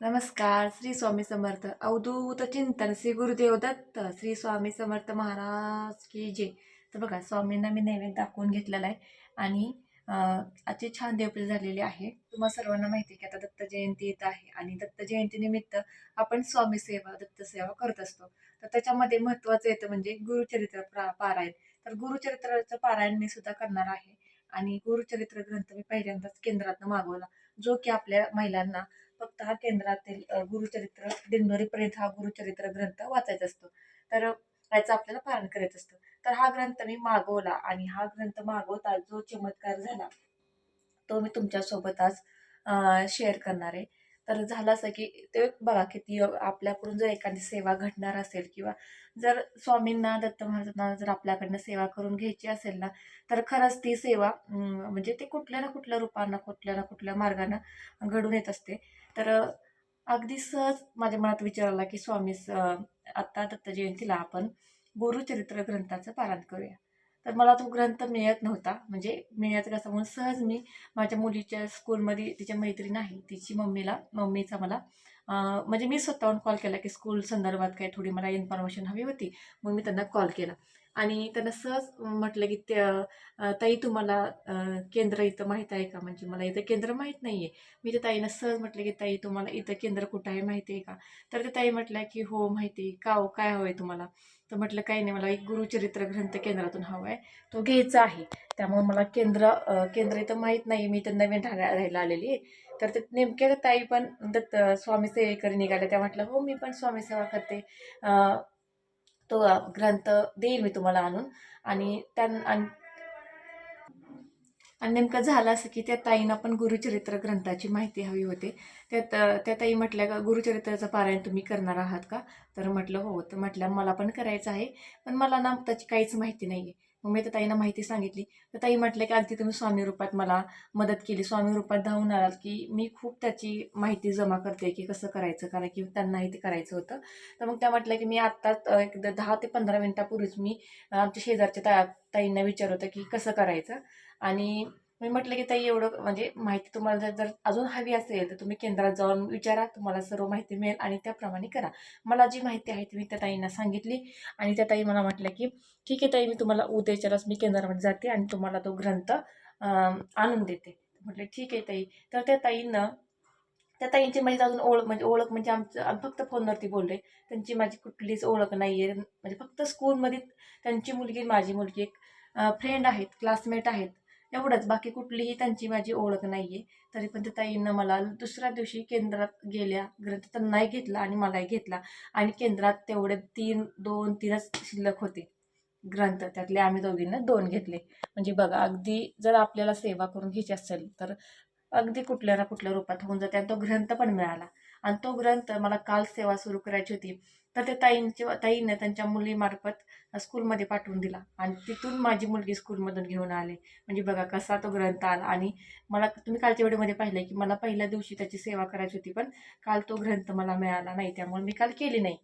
नमस्कार श्री स्वामी समर्थ अवधूत चिंतन श्री गुरुदेव दत्त श्री स्वामी समर्थ महाराज की जे तर बघा स्वामींना मी नैवेद्य दाखवून घेतलेला आहे. आणि अति आजची छान देवपूजा झालेली आहे. तुम्हाला सर्वांना माहिती आहे की आता दत्त जयंती येत आहे. आणि दत्त जयंतीनिमित्त आपण स्वामी सेवा दत्त सेवा करत असतो. तर त्याच्यामध्ये महत्त्वाचं येतं म्हणजे गुरुचरित्र प्रा पारायण. तर गुरुचरित्राचं पारायण मी सुद्धा करणार आहे. आणि गुरुचरित्र ग्रंथ मी पहिल्यांदाच केंद्रातनं मागवला. जो की आपल्या महिलांना फक्त हा केंद्रातील गुरुचरित्र दिंडोरी प्रेत हा गुरुचरित्र ग्रंथ वाचायचा असतो. तर याचं आपल्याला पारण करायचं असतं. तर हा ग्रंथ मी मागवला आणि हा ग्रंथ मागवता जो चमत्कार झाला तो मी तुमच्यासोबत आज शेअर करणार आहे. तर झालं असं की ते बघा किती आपल्याकडून जर एखादी सेवा घडणार असेल किंवा जर स्वामींना दत्त महाराजांना जर आपल्याकडनं सेवा करून घ्यायची असेल ना तर खरंच ती सेवा म्हणजे ते कुठल्या ना कुठल्या रूपानं कुठल्या ना कुठल्या मार्गानं घडून येत असते. तर अगदी सहज माझ्या मनात विचार आला की स्वामी स- आत्ता दत्त जयंतीला आपण गुरुचरित्र ग्रंथाचं पारायण करूया. तर मला तो ग्रंथ मिळत नव्हता. म्हणजे मिळत कसं म्हणून सहज मी माझ्या मुलीच्या स्कूलमध्ये तिच्या मैत्रीण आहे. तिची मम्मीला मम्मीचा मला म्हणजे मी स्वतःहून कॉल केला की स्कूल संदर्भात काय थोडी मला इन्फॉर्मेशन हवी होती. मग मी त्यांना कॉल केला. आणि त्यांना सहज म्हटलं की त्या ताई तुम्हाला केंद्र इथं माहीत आहे का? म्हणजे मला इथं केंद्र माहीत नाही आहे मी त्या ताईनं सहज म्हटलं की ताई तुम्हाला इथं केंद्र कुठं आहे माहिती आहे का? तर त्या ताई म्हटल्या की हो माहिती आहे. का हो? काय हवं आहे तुम्हाला? तर म्हटलं काही नाही मला एक गुरुचरित्र ग्रंथ केंद्रातून हवा आहे तो घ्यायचा आहे. त्यामुळे मला केंद्र केंद्र इथं माहीत नाही. मी तर नवीन राहायला आलेली आहे. तर ते नेमक्या ताई पण दत्त स्वामी सेवेकरी निघाल्या त्या म्हटलं हो मी पण स्वामी सेवा करते. तो ग्रंथ देईल मी तुम्हाला आणून. आणि त्या आणि नेमकं झालं असं की त्या ताईंना पण गुरुचरित्र ग्रंथाची माहिती हवी होते. त्यात त्या ताई म्हटल्या का गुरुचरित्राचं पारायण तुम्ही करणार आहात का? तर म्हटलं हो. तर म्हटलं मला पण करायचं आहे पण मला ना त्याची काहीच माहिती नाही आहे मग मी त्या ताईंना माहिती सांगितली. तर ताई म्हटलं की अगदी तुम्ही स्वामी रूपात मला मदत केली. स्वामी रूपात धावून आलात की मी खूप त्याची माहिती जमा करते की कसं करायचं कारण की त्यांनाही ते करायचं होतं. तर मग त्या म्हटलं की मी आत्ताच एक दहा ते पंधरा मिनिटापूर्वीच मी आमच्या शेजारच्या ता ताईंना विचारत होतं की कसं करायचं? आणि मी म्हटलं की ताई एवढं म्हणजे माहिती तुम्हाला जर जर अजून हवी असेल तर तुम्ही केंद्रात जाऊन विचारा तुम्हाला सर्व माहिती मिळेल आणि त्याप्रमाणे करा. मला जी माहिती आहे ती मी त्या ताईंना सांगितली आणि त्या ताई मला म्हटलं की ठीक आहे ताई मी तुम्हाला उद्याच्यालाच मी केंद्रामध्ये जाते आणि तुम्हाला तो ग्रंथ आणून देते. म्हटलं ठीक आहे ताई. तर त्या ताईनं त्या ताईंची माझी अजून ओळख म्हणजे ओळख म्हणजे आमचं फक्त फोनवरती बोलले त्यांची माझी कुठलीच ओळख नाही आहे म्हणजे फक्त स्कूलमध्ये त्यांची मुलगी माझी मुलगी एक फ्रेंड आहेत क्लासमेट आहेत. एवढंच. बाकी कुठलीही त्यांची माझी ओळख नाही आहे तरी पण त्या ताईंनं मला दुसऱ्या दिवशी केंद्रात गेल्या. ग्रंथ त्यांनाही घेतला आणि मलाही घेतला. आणि केंद्रात तेवढे तीन दोन तीनच शिल्लक होते. ग्रंथ. त्यातले आम्ही दोघींना दोन घेतले. म्हणजे बघा अगदी जर आपल्याला सेवा करून घ्यायची असेल तर अगदी कुठल्या ना कुठल्या रूपात होऊन जाते. आणि तो ग्रंथ पण मिळाला. आणि तो ग्रंथ मला काल सेवा सुरू करायची होती. तर त्या ताईंची ताईने त्यांच्या मुलीमार्फत स्कूलमध्ये पाठवून दिला. आणि तिथून माझी मुलगी स्कूलमधून घेऊन आले. म्हणजे बघा कसा तो ग्रंथ आला. आणि मला तुम्ही कालच्या व्हिडिओमध्ये पाहिलं की मला पहिल्या दिवशी त्याची सेवा करायची होती पण काल तो ग्रंथ मला मिळाला नाही. त्यामुळे मी काल केली नाही.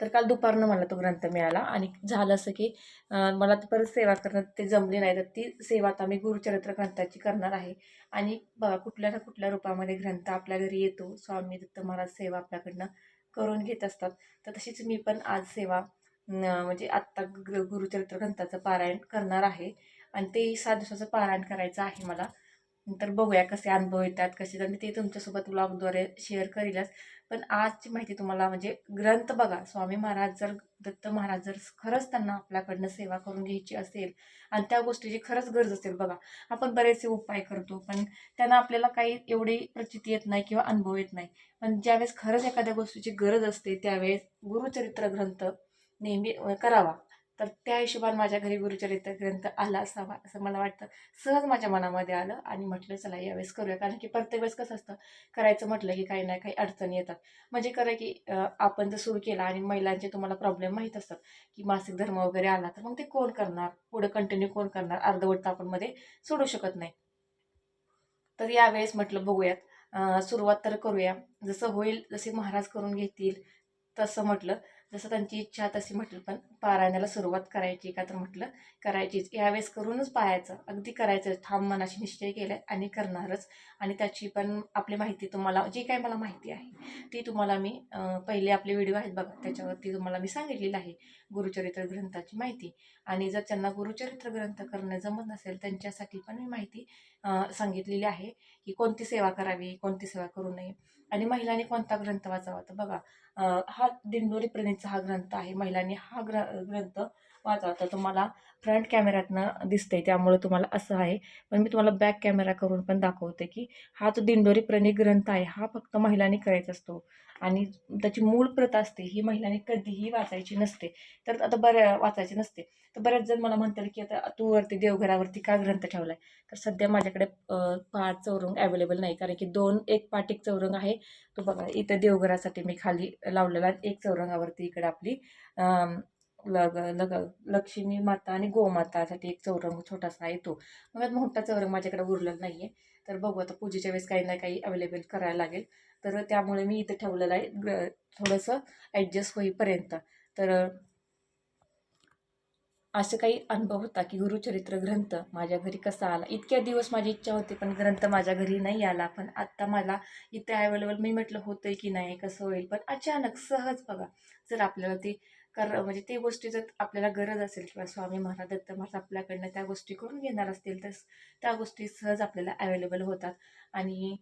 तर काल दुपारनं मला तो ग्रंथ मिळाला. आणि झालं असं की मला परत सेवा करणं ते जमली नाही. तर ती सेवा आता मी गुरुचरित्र ग्रंथाची करणार आहे. आणि बघा कुठल्या ना कुठल्या रूपामध्ये ग्रंथ आपल्या घरी येतो. स्वामी दत्त महाराज सेवा आपल्याकडनं करून घेत असतात. तर तशीच मी पण आज सेवा म्हणजे आत्ता ग- गुरुचरित्र ग्रंथाचं पारायण करणार आहे. आणि ते सात दिवसाचं पारायण करायचं आहे मला. तर बघूया कसे अनुभव येतात कसे तर मी ते तुमच्यासोबत ब्लॉगद्वारे शेअर करीलच. पण आजची माहिती तुम्हाला म्हणजे ग्रंथ बघा. स्वामी महाराज जर दत्त महाराज जर खरंच त्यांना आपल्याकडनं सेवा करून घ्यायची असेल आणि त्या गोष्टीची खरंच गरज असेल बघा. आपण बरेचसे उपाय करतो पण त्यांना आपल्याला काही एवढी प्रचिती येत नाही किंवा अनुभव येत नाही. पण ज्यावेळेस खरंच एखाद्या गोष्टीची गरज असते त्यावेळेस गुरुचरित्र ग्रंथ नेहमी करावा. तर त्या हिशोबाने माझ्या घरी गुरुचरित्र ग्रंथ आला असावा असं मला वाटतं. सहज माझ्या मनामध्ये आलं आणि म्हटलं चला यावेळेस करूया. कारण की प्रत्येक वेळेस कसं असतं करायचं म्हटलं की काही ना काही अडचणी येतात. म्हणजे खरं की आपण जर सुरू केला आणि महिलांचे तुम्हाला प्रॉब्लेम माहीत असतात की मासिक धर्म वगैरे आला तर मग ते कोण करणार? पुढं कंटिन्यू कोण करणार? अर्धवट तर आपण मध्ये सोडू शकत नाही. तर यावेळेस म्हटलं बघूयात. सुरुवात तर करूया. जसं होईल जसे महाराज करून घेतील तसं म्हटलं. जसं त्यांची इच्छा तशी म्हटलं पण पारायणाला सुरुवात करायची का तर म्हटलं करायचीच. यावेळेस करूनच पाहायचं. अगदी करायचं. ठाम मनाशी निश्चय केलाय आणि करणारच. आणि त्याची पण आपली माहिती तुम्हाला जी काही मला माहिती आहे ती तुम्हाला मी पहिले आपले व्हिडिओ आहेत बघा त्याच्यावरती तुम्हाला मी सांगितलेलं आहे गुरुचरित्र ग्रंथाची माहिती. आणि जर त्यांना गुरुचरित्र ग्रंथ करणं जमत नसेल त्यांच्यासाठी पण मी माहिती सांगितलेली आहे की कोणती सेवा करावी कोणती सेवा करू नये. आणि महिलांनी कोणता ग्रंथ वाचावा? तर बघा हा दिंडोरी प्रणीतचा हा ग्रंथ आहे. महिलांनी हा ग्र ग्रंथ माझा तर तुम्हाला फ्रंट कॅमेऱ्यातनं दिसते त्यामुळे तुम्हाला असं आहे. पण मी तुम्हाला बॅक कॅमेरा करून पण दाखवते की हा जो दिंडोरी प्रणीत ग्रंथ आहे हा फक्त महिलांनी करायचा असतो. आणि त्याची मूळ प्रत असते ही महिलांनी कधीही वाचायची नसते. तर आता बऱ्या वाचायची नसते. तर बऱ्याच जण मला म्हणतात की आता तू वरती देवघरावरती का ग्रंथ ठेवला आहे तर सध्या माझ्याकडे पाच चौरंग अवेलेबल नाही. कारण की दोन एक पाटीक चौरंग आहे. तो बघा इथं देवघरासाठी मी खाली लावलेला आहे. एक चौरंगावरती इकडे आपली लग लग लक्ष्मी माता आणि गोमातासाठी एक चौरंग छोटासा येतो. मग मोठा चौरंग माझ्याकडे उरलेला नाही आहे तर बघू आता पूजेच्या वेळेस काही ना काही अवेलेबल करायला लागेल. तर त्यामुळे मी इथं ठेवलेलं आहे. थोडंसं ॲडजस्ट होईपर्यंत. तर असं काही अनुभव होता की गुरुचरित्र ग्रंथ माझ्या घरी कसा आला? इतक्या दिवस माझी इच्छा होती पण ग्रंथ माझ्या घरी नाही आला. पण आत्ता मला इथे अवेलेबल मी म्हटलं होतंय की नाही कसं होईल? पण अचानक सहज बघा जर आपल्याला ती कर म्हणजे ते गोष्टी जर आपल्याला गरज असेल किंवा स्वामी महाराज दत्त महाराज आपल्याकडनं त्या गोष्टी करून घेणार असतील तर त्या गोष्टी सहज आपल्याला अवेलेबल होतात. आणि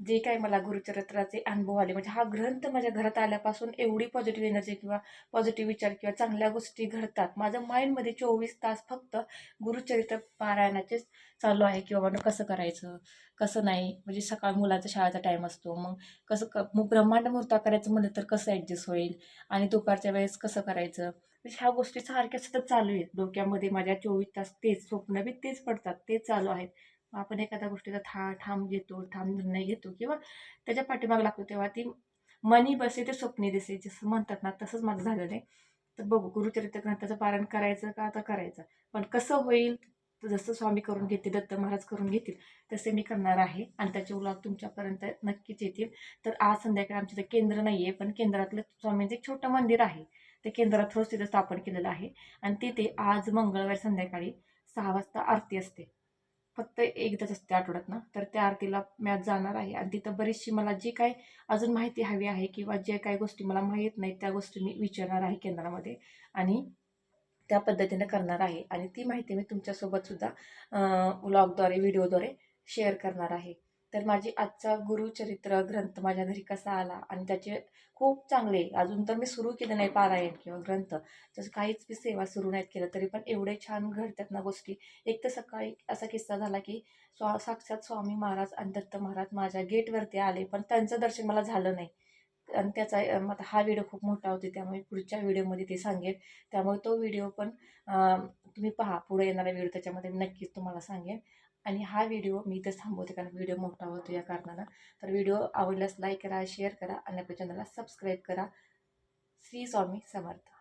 जे काही मला गुरुचरित्राचे अनुभव आले म्हणजे हा ग्रंथ माझ्या घरात आल्यापासून एवढी पॉझिटिव्ह एनर्जी किंवा पॉझिटिव्ह विचार किंवा चांगल्या गोष्टी घडतात. माझं माइंडमध्ये चोवीस तास फक्त गुरुचरित्र पारायणाचेच चालू आहे किंवा बाबा कसं करायचं कसं नाही? म्हणजे सकाळ मुलाचा शाळेचा टाईम असतो मग कसं क मग ब्रह्मांड मुहूर्ता करायचं म्हणलं तर कसं ॲडजस्ट होईल? आणि दुपारच्या वेळेस कसं करायचं? म्हणजे ह्या गोष्टी सारख्या सतत चालू आहेत. डोक्यामध्ये माझ्या चोवीस तास तेच स्वप्न बी तेच पडतात तेच चालू आहेत. आपण एखाद्या गोष्टीचा था ठाम घेतो ठाम निर्णय घेतो किंवा त्याच्या पाठीमाग लागतो तेव्हा ती मनी बसे ते स्वप्ने दिसे जसं म्हणतात ना तसंच माझं झालेलं आहे. तर बघू गुरुचरित्र ग्रंथाचं पारण करायचं का तर करायचं? पण कसं होईल? तर जसं स्वामी करून घेतील दत्त महाराज करून घेतील तसे मी करणार आहे. आणि त्याचे उलाग तुमच्यापर्यंत नक्कीच येतील. तर आज संध्याकाळी आमच्या इथं केंद्र नाही आहे पण केंद्रातलं स्वामींचं एक छोटं मंदिर आहे. ते केंद्रात रोज तिथं स्थापन केलेलं आहे. आणि तिथे आज मंगळवार संध्याकाळी सहा वाजता आरती असते. फक्त एकदाच असते आठवड्यात ना? तर त्या आरतीला मी आज जाणार आहे. आणि तिथं बरीचशी मला जी काही अजून माहिती हवी आहे किंवा जे काही गोष्टी मला माहीत नाही त्या गोष्टी मी विचारणार आहे केंद्रामध्ये. आणि त्या पद्धतीने करणार आहे. आणि ती माहिती मी तुमच्यासोबतसुद्धा व्लॉगद्वारे व्हिडिओद्वारे शेअर करणार आहे. तर माझी आजचा गुरुचरित्र ग्रंथ माझ्या घरी कसा आला आणि त्याचे खूप चांगले अजून तर मी सुरू केलं नाही पारायण किंवा ग्रंथ तसं काहीच मी सेवा सुरू नाहीत केलं तरी पण एवढे छान घडतात ना गोष्टी. एक तर सकाळी असा किस्सा झाला की स्वा साक्षात स्वामी महाराज आणि दत्त महाराज माझ्या गेटवरती आले पण त्यांचं दर्शन मला झालं नाही. आणि त्याचा आता हा व्हिडिओ खूप मोठा होता त्यामुळे पुढच्या व्हिडिओमध्ये ते सांगेन त्यामुळे तो व्हिडिओ पण तुम्ही पहा पुढे येणारा व्हिडिओ त्याच्यामध्ये नक्कीच तुम्हाला सांगेन आणि हा व्हिडिओ मी इथं थांबवते कारण व्हिडिओ मोठा होतो या कारणानं. तर व्हिडिओ आवडल्यास लाईक करा शेअर करा आणि आपल्या चॅनलला सबस्क्राईब करा. श्री स्वामी समर्थ.